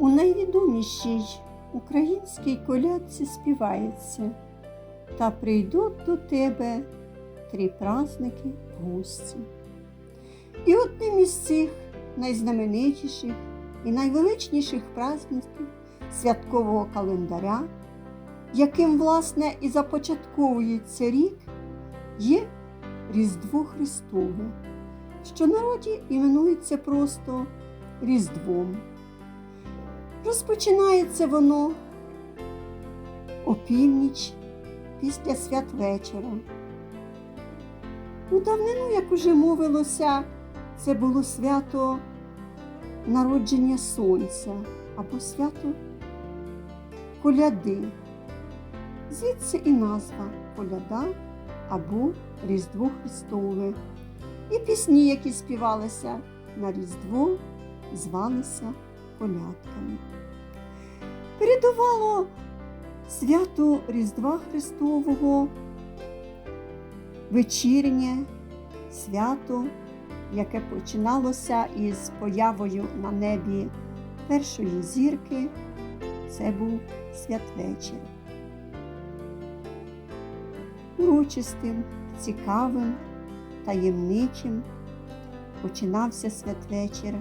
У найвідомішій українській колядці співається Та прийдуть до тебе три праздники в гості. І одним із цих найзнаменитіших і найвеличніших праздників святкового календаря, яким, власне, і започатковується рік, є Різдво Христове, що народі іменується просто Різдвом. Розпочинається воно опівніч після святвечора. У давнину, як уже мовилося, це було свято народження сонця або свято коляди. Звідси і назва коляда або Різдво Христове. І пісні, які співалися на Різдво, звалися колядками. Передувало свято Різдва Христового, вечірнє свято, яке починалося із появою на небі першої зірки. Це був святвечір. Урочистим, цікавим, таємничим починався святвечір.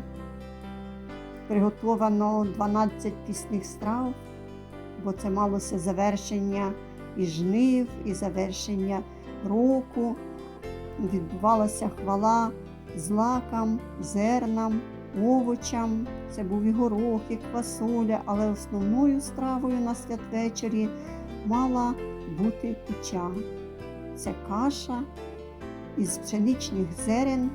Приготовано 12 пісних страв, бо це малося завершення і жнив, і завершення року. Відбувалася хвала злакам, зернам, овочам. Це був і горох, і квасоля, але основною стравою на святвечорі мала бути куча. Це каша із пшеничних зерен,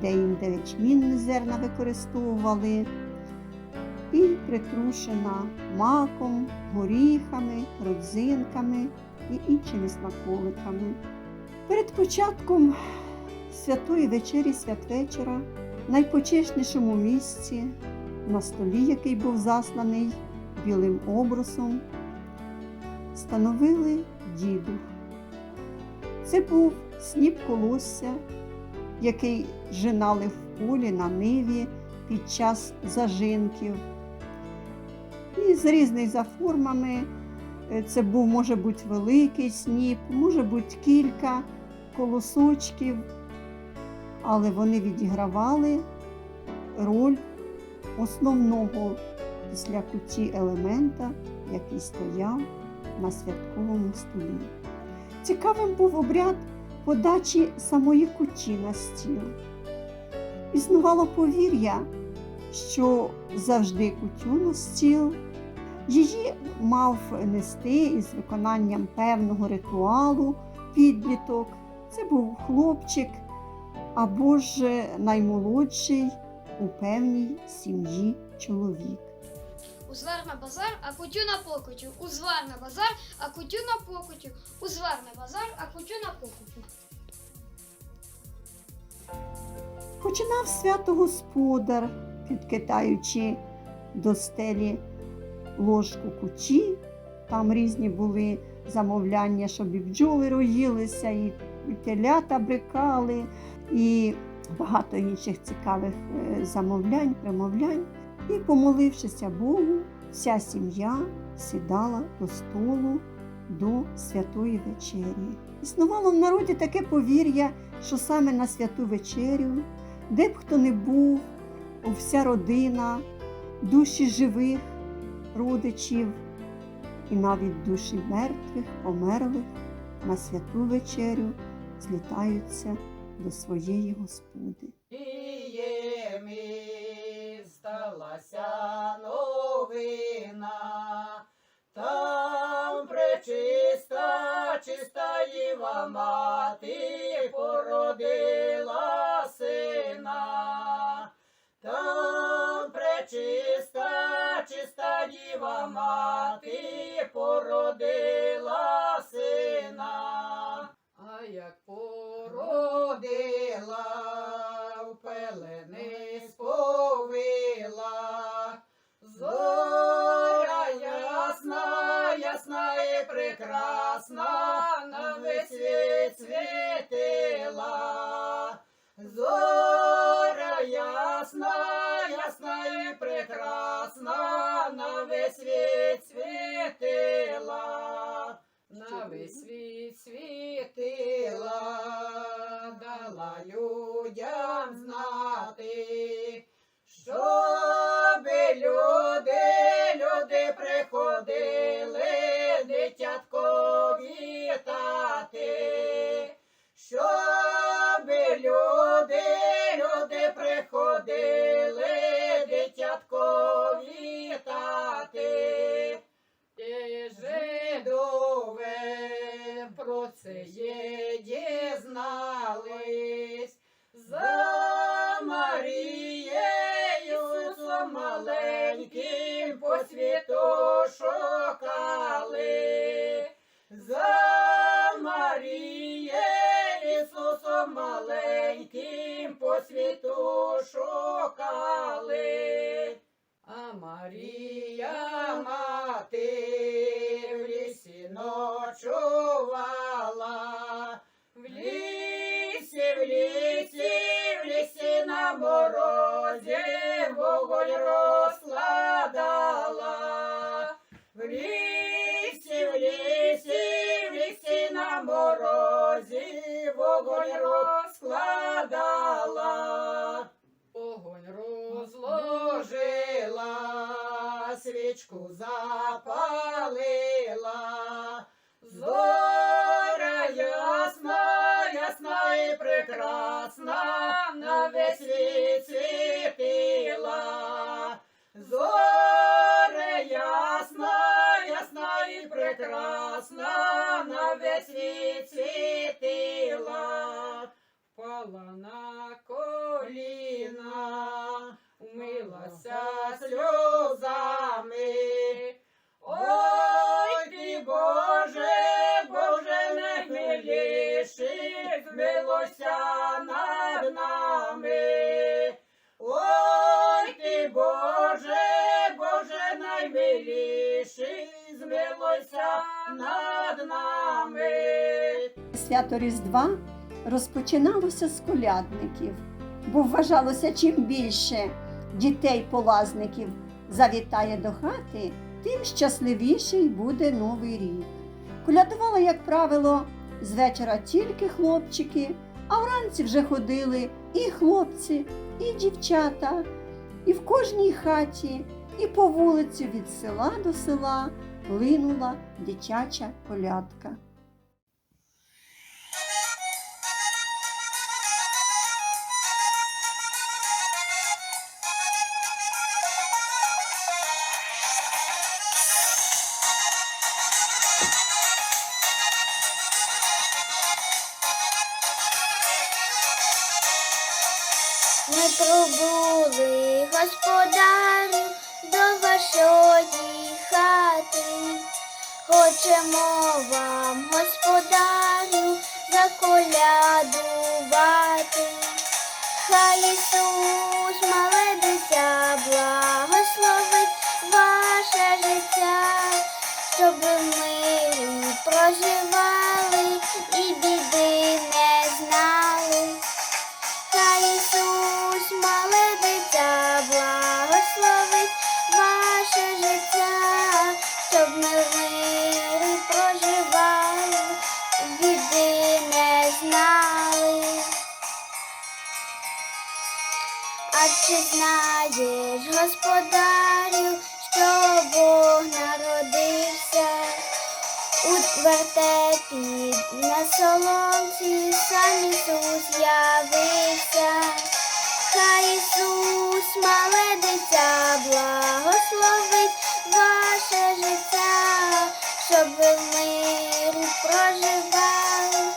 де інде ячмінні зерна використовували, і притрушена маком, горіхами, родзинками і іншими смаколиками. Перед початком святої вечері святвечора в найпочеснішому місці, на столі, який був засланий білим обрусом, становили дідух. Це був сніп колосся, який жинали в полі на ниві під час зажинків. З різних за формами е, це був, може бути, великий сніп, може бути кілька колосочків, але вони відігравали роль основного після куті елемента, який стояв на святковому столі. Цікавим був обряд подачі самої куті на стіл. Існувало повір'я, що завжди кутю на стіл її мав нести із виконанням певного ритуалу підліток. Це був хлопчик або ж наймолодший у певній сім'ї чоловік. Узвар на базар, а кутю на покутю. Узвар на базар, а кутю на покутю. Узвар на базар, а кутю на покутю. Починав свято господар, підкидаючи до стелі ложку кучі. Там різні були замовляння, щоб і бджоли роїлися, і, телята брикали, і багато інших цікавих е, замовлянь, примовлянь. І, помолившися Богу, вся сім'я сідала до столу до святої вечері. Існувало в народі таке повір'я, що саме на святу вечерю, де б хто не був, вся родина, душі живих родичів і навіть душі мертвих, померлих на святу вечерю злітаються до своєї Господи. Сталася новина, там пречиста, чиста Діва мати породила сина, там пречиста, чиста Діва мати породила сина. А як породила, в пелени сповила, зоря ясна, ясна і прекрасна, на весь світ світила. Зоря ясна, ясна і прекрасна на весь світ світила, на весь світ світила, дала людям знати, що. Жінки по світу шукали, за Маріє Ісусом маленьким по світу шукали, а Марія мати в лісі ночувала, в лісі, в лісі, в лісі на морозі вогонь. Вогонь розкладала. Огонь розложила, свічку запалила. Зоря ясна, ясна і прекрасна, наймиліший, над нами. Ой ти, Боже, Боже, наймиліший, змилося над нами. Свято Різдва розпочиналося з колядників, бо вважалося, чим більше дітей-полазників завітає до хати, тим щасливіший буде новий рік. Колядували, як правило, з вечора тільки хлопчики, а вранці вже ходили і хлопці, і дівчата, і в кожній хаті, і по вулицю від села до села линула дитяча колядка. Ми пробули, господарю, до вашої хати. Хочемо вам, господарю, заколядувати. Хай Ісус, У вертепі на соломці сам Ісус явився. Хай Ісус, мале дитя, благословить ваше життя, щоб ви в проживали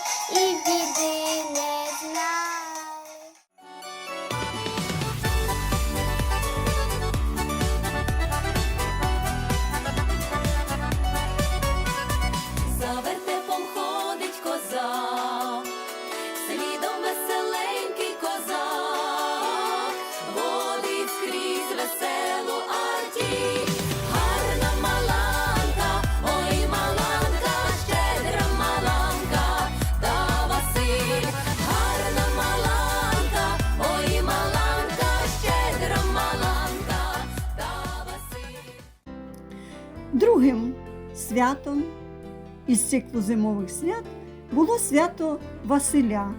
Другим святом із циклу зимових свят було свято Василя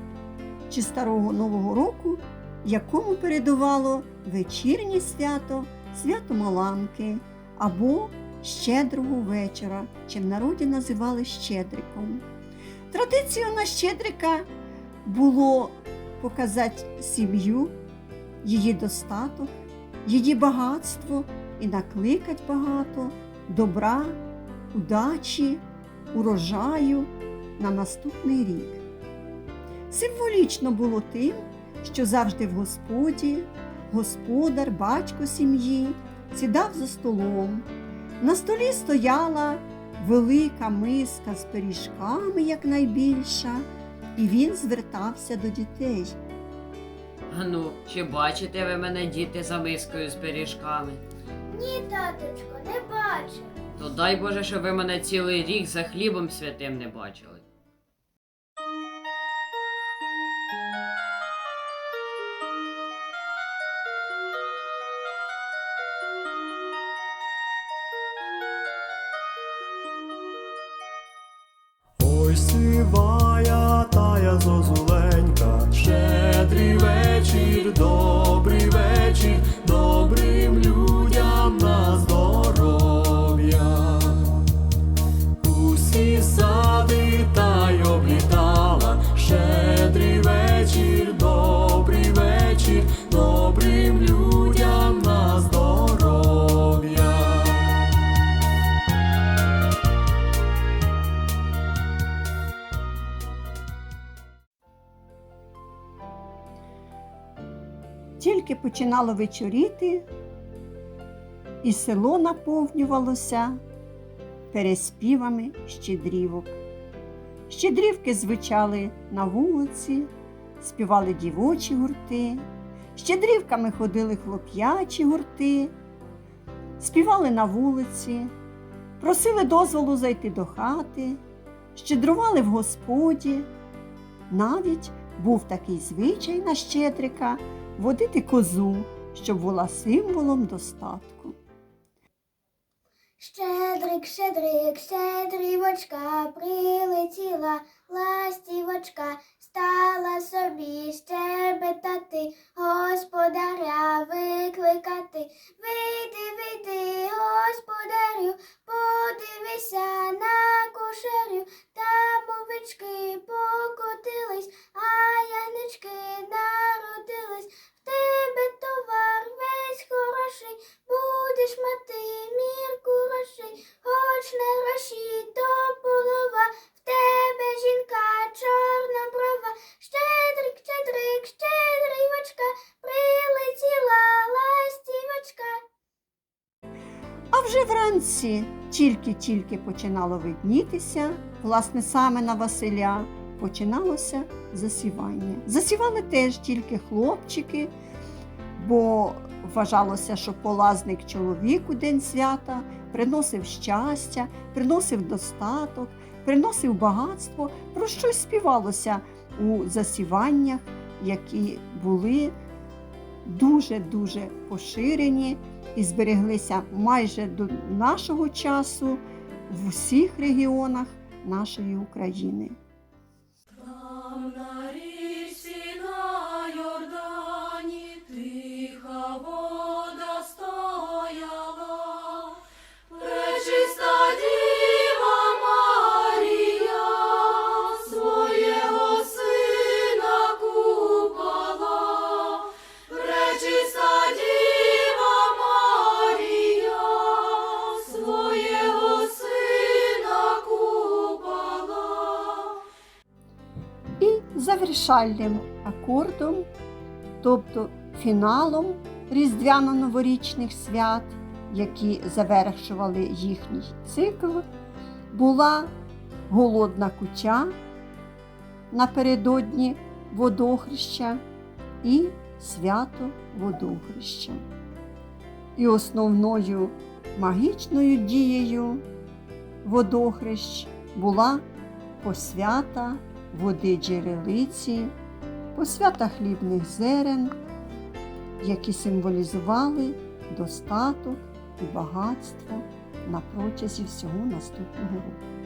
чи Старого Нового року, якому передувало вечірнє свято, свято Маланки або Щедрого вечора, чи в народі називали Щедриком. Традицією на Щедрика було показати сім'ю, її достаток, її багатство і накликать багато добра, удачі, урожаю на наступний рік. Символічно було тим, що завжди в господі господар, батько сім'ї сідав за столом. На столі стояла велика миска з пиріжками, якнайбільша, і він звертався до дітей. Ану, чи бачите ви мене, діти, за мискою з пиріжками? Ні, таточко, не бачив. То дай Боже, щоб ви мене цілий рік за хлібом святим не бачили. Ой, сивая тая зозуленька, щедрий вечір, добрий Тільки починало вечоріти, і село наповнювалося переспівами щедрівок. Щедрівки звучали на вулиці, співали дівочі гурти, щедрівками ходили хлоп'ячі гурти, співали на вулиці, просили дозволу зайти до хати, щедрували в господі. Навіть був такий звичай на щедрика водити козу, щоб була символом достатку. Щедрик, щедрик, щедрівочка, прилетіла ластівочка, стала собі щебетати, господаря викликати. Вийди, вийди, господарю, подивися на кошарю, там овечки вранці тільки-тільки починало виднітися, власне, саме на Василя починалося засівання. Засівали теж тільки хлопчики, бо вважалося, що полазник чоловік у день свята приносив щастя, приносив достаток, приносив багатство, про щось співалося у засіваннях, які були дуже-дуже поширені і збереглися майже до нашого часу в усіх регіонах нашої України. Завершальним акордом, тобто фіналом різдвяно-новорічних свят, які завершували їхній цикл, була голодна куча напередодні водохреща і свято водохреща. І основною магічною дією водохрещ була посвята води джерелиці, посвята хлібних зерен, які символізували достаток і багатство на протязі всього наступного року.